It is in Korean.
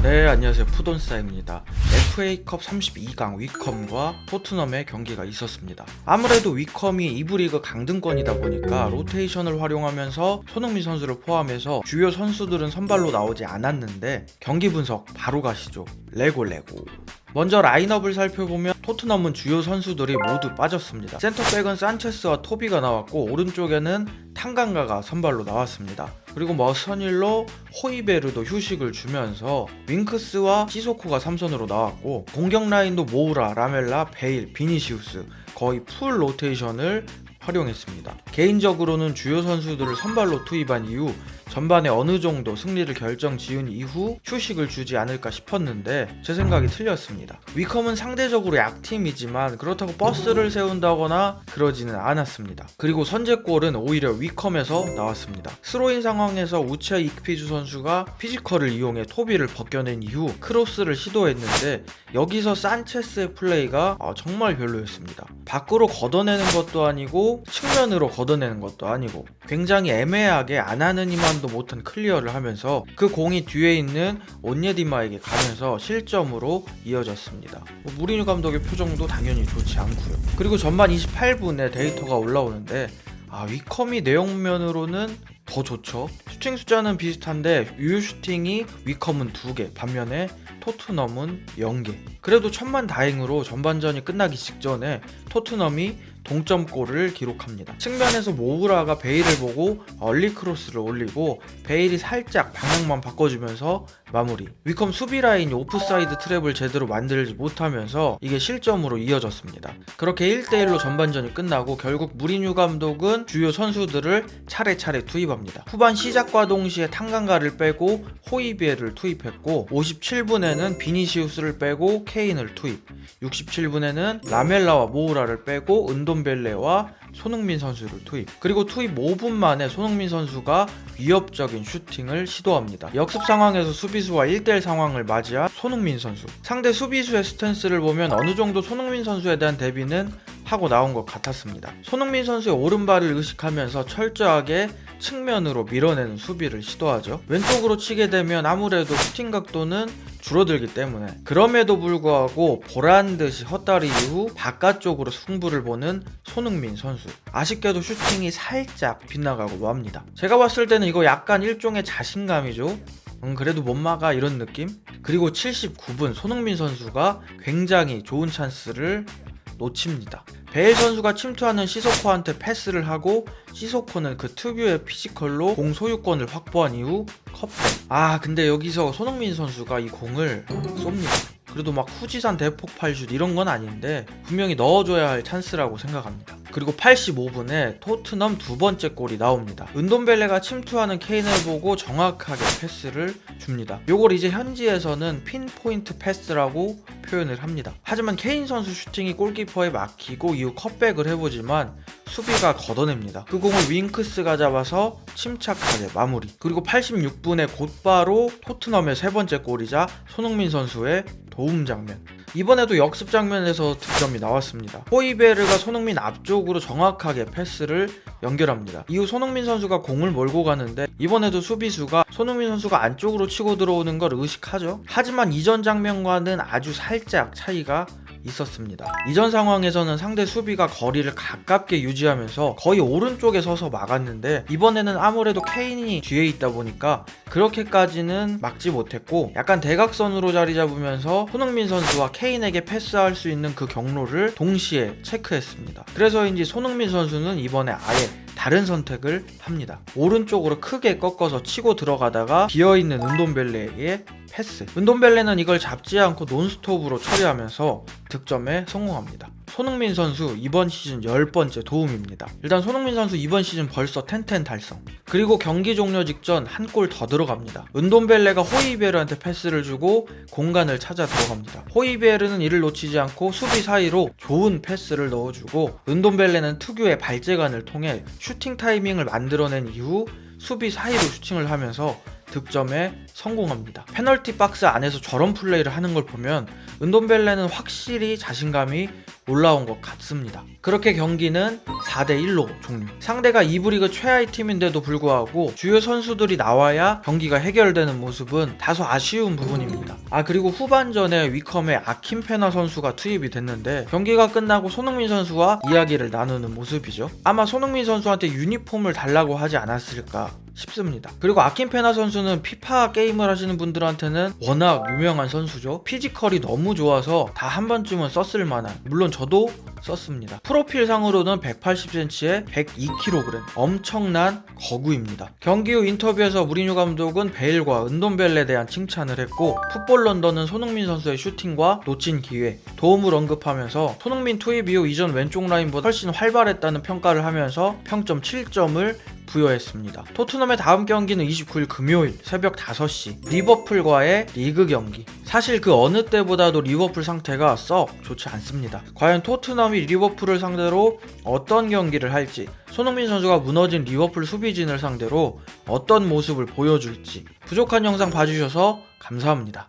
네, 안녕하세요. 푸돈사입니다. FA컵 32강 위컴과 토트넘의 경기가 있었습니다. 아무래도 위컴이 2부 리그 강등권이다 보니까 로테이션을 활용하면서 손흥민 선수를 포함해서 주요 선수들은 선발로 나오지 않았는데 경기 분석 바로 가시죠. 레고 레고. 먼저 라인업을 살펴보면 토트넘은 주요 선수들이 모두 빠졌습니다. 센터백은 산체스와 토비가 나왔고 오른쪽에는 탕강가가 선발로 나왔습니다. 그리고 머선일로 호이베르도 휴식을 주면서 윙크스와 시소코가 3선으로 나왔고 공격 라인도 모우라, 라멜라, 베일, 비니시우스 거의 풀 로테이션을 활용했습니다. 개인적으로는 주요 선수들을 선발로 투입한 이후 전반에 어느 정도 승리를 결정 지은 이후 휴식을 주지 않을까 싶었는데 제 생각이 틀렸습니다. 위컴은 상대적으로 약팀이지만 그렇다고 버스를 세운다거나 그러지는 않았습니다. 그리고 선제골은 오히려 위컴에서 나왔습니다. 스로인 상황에서 우체 이크피주 선수가 피지컬을 이용해 토비를 벗겨낸 이후 크로스를 시도했는데 여기서 산체스의 플레이가 어, 정말 별로였습니다. 밖으로 걷어내는 것도 아니고 측면으로 걷어내는 것도 아니고 굉장히 애매하게 안 하는 이만 도 못한 클리어를 하면서 그 공이 뒤에 있는 온예디마에게 가면서 실점으로 이어졌습니다. 뭐 무리뉴 감독의 표정도 당연히 좋지 않고요. 그리고 전반 28분에 데이터가 올라오는데 아 위컴이 내용면으로는 더 좋죠. 슈팅 숫자는 비슷한데 유효 슈팅이 위컴은 2개, 반면에 토트넘은 0개. 그래도 천만 다행으로 전반전이 끝나기 직전에 토트넘이 동점골을 기록합니다. 측면에서 모우라가 베일을 보고 얼리 크로스를 올리고 베일이 살짝 방향만 바꿔주면서 마무리. 위컴 수비 라인이 오프사이드 트랩을 제대로 만들지 못하면서 이게 실점으로 이어졌습니다. 그렇게 1대1로 전반전이 끝나고 결국 무리뉴 감독은 주요 선수들을 차례차례 투입합니다. 후반 시작과 동시에 탕강가를 빼고 호이비에를 투입했고 57분에는 비니시우스를 빼고 케인을 투입 67분에는 라멜라와 모우라를 빼고 은 돈벨레와 손흥민 선수를 투입. 그리고 투입 5분 만에 손흥민 선수가 위협적인 슈팅을 시도합니다. 역습 상황에서 수비수와 1대1 상황을 맞이한 손흥민 선수. 상대 수비수의 스탠스를 보면 어느 정도 손흥민 선수에 대한 대비는 하고 나온 것 같았습니다. 손흥민 선수의 오른발을 의식하면서 철저하게 측면으로 밀어내는 수비를 시도하죠. 왼쪽으로 치게 되면 아무래도 슈팅 각도는 줄어들기 때문에. 그럼에도 불구하고 보란 듯이 헛다리 이후 바깥쪽으로 승부를 보는 손흥민 선수. 아쉽게도 슈팅이 살짝 빗나가고 맙니다. 제가 봤을 때는 이거 약간 일종의 자신감이죠. 음, 그래도 못 막아 이런 느낌? 그리고 79분 손흥민 선수가 굉장히 좋은 찬스를 놓칩니다. 베일 선수가 침투하는 시소코한테 패스를 하고 시소코는 그 특유의 피지컬로 공 소유권을 확보한 이후 컵백. 아 근데 여기서 손흥민 선수가 이 공을 쏩니다. 그래도 막 후지산 대폭발슛 이런 건 아닌데 분명히 넣어줘야 할 찬스라고 생각합니다. 그리고 85분에 토트넘 두 번째 골이 나옵니다. 은돈벨레가 침투하는 케인을 보고 정확하게 패스를 줍니다. 요걸 이제 현지에서는 핀포인트 패스라고 표현을 합니다. 하지만 케인 선수 슈팅이 골키퍼에 막히고 이후 컷백을 해보지만 수비가 걷어냅니다. 그 공을 윙크스가 잡아서 침착하게 마무리. 그리고 86분에 곧바로 토트넘의 세 번째 골이자 손흥민 선수의 도움 장면. 이번에도 역습 장면에서 득점이 나왔습니다. 호이베르가 손흥민 앞쪽으로 정확하게 패스를 연결합니다. 이후 손흥민 선수가 공을 몰고 가는데 이번에도 수비수가 손흥민 선수가 안쪽으로 치고 들어오는 걸 의식하죠. 하지만 이전 장면과는 아주 살짝 차이가 있었습니다. 이전 상황에서는 상대 수비가 거리를 가깝게 유지하면서 거의 오른쪽에 서서 막았는데 이번에는 아무래도 케인이 뒤에 있다 보니까 그렇게까지는 막지 못했고 약간 대각선으로 자리 잡으면서 손흥민 선수와 케인에게 패스할 수 있는 그 경로를 동시에 체크했습니다. 그래서인지 손흥민 선수는 이번에 아예 다른 선택을 합니다. 오른쪽으로 크게 꺾어서 치고 들어가다가 비어있는 은돈벨레에게 패스. 은돈벨레는 이걸 잡지 않고 논스톱으로 처리하면서 득점에 성공합니다. 손흥민 선수 이번 시즌 10번째 도움입니다. 일단 손흥민 선수 이번 시즌 벌써 텐텐 달성. 그리고 경기 종료 직전 한 골 더 들어갑니다. 은돈벨레가 호이베르한테 패스를 주고 공간을 찾아 들어갑니다. 호이베르는 이를 놓치지 않고 수비 사이로 좋은 패스를 넣어주고 은돈벨레는 특유의 발재간을 통해 슈팅 타이밍을 만들어낸 이후 수비 사이로 슈팅을 하면서 득점에 성공합니다. 페널티 박스 안에서 저런 플레이를 하는 걸 보면 은돈벨레는 확실히 자신감이 올라온 것 같습니다. 그렇게 경기는 4대1로 종료. 상대가 2부 리그 최하위 팀인데도 불구하고 주요 선수들이 나와야 경기가 해결되는 모습은 다소 아쉬운 부분입니다. 아 그리고 후반전에 위컴의 아킴 페나 선수가 투입이 됐는데 경기가 끝나고 손흥민 선수와 이야기를 나누는 모습이죠. 아마 손흥민 선수한테 유니폼을 달라고 하지 않았을까 싶습니다. 그리고 아킨페나 선수는 피파 게임을 하시는 분들한테는 워낙 유명한 선수죠. 피지컬이 너무 좋아서 다 한 번쯤은 썼을 만한 물론 저도 썼습니다. 프로필 상으로는 180cm에 102kg 엄청난 거구입니다. 경기 후 인터뷰에서 무리뉴 감독은 베일과 은돈벨레에 대한 칭찬을 했고 풋볼 런던은 손흥민 선수의 슈팅과 놓친 기회, 도움을 언급하면서 손흥민 투입 이후 이전 왼쪽 라인보다 훨씬 활발했다는 평가를 하면서 평점 7점을 부여했습니다. 토트넘의 다음 경기는 29일 금요일 새벽 5시 리버풀과의 리그 경기. 사실 그 어느 때보다도 리버풀 상태가 썩 좋지 않습니다. 과연 토트넘이 리버풀을 상대로 어떤 경기를 할지, 손흥민 선수가 무너진 리버풀 수비진을 상대로 어떤 모습을 보여줄지 부족한 영상 봐주셔서 감사합니다.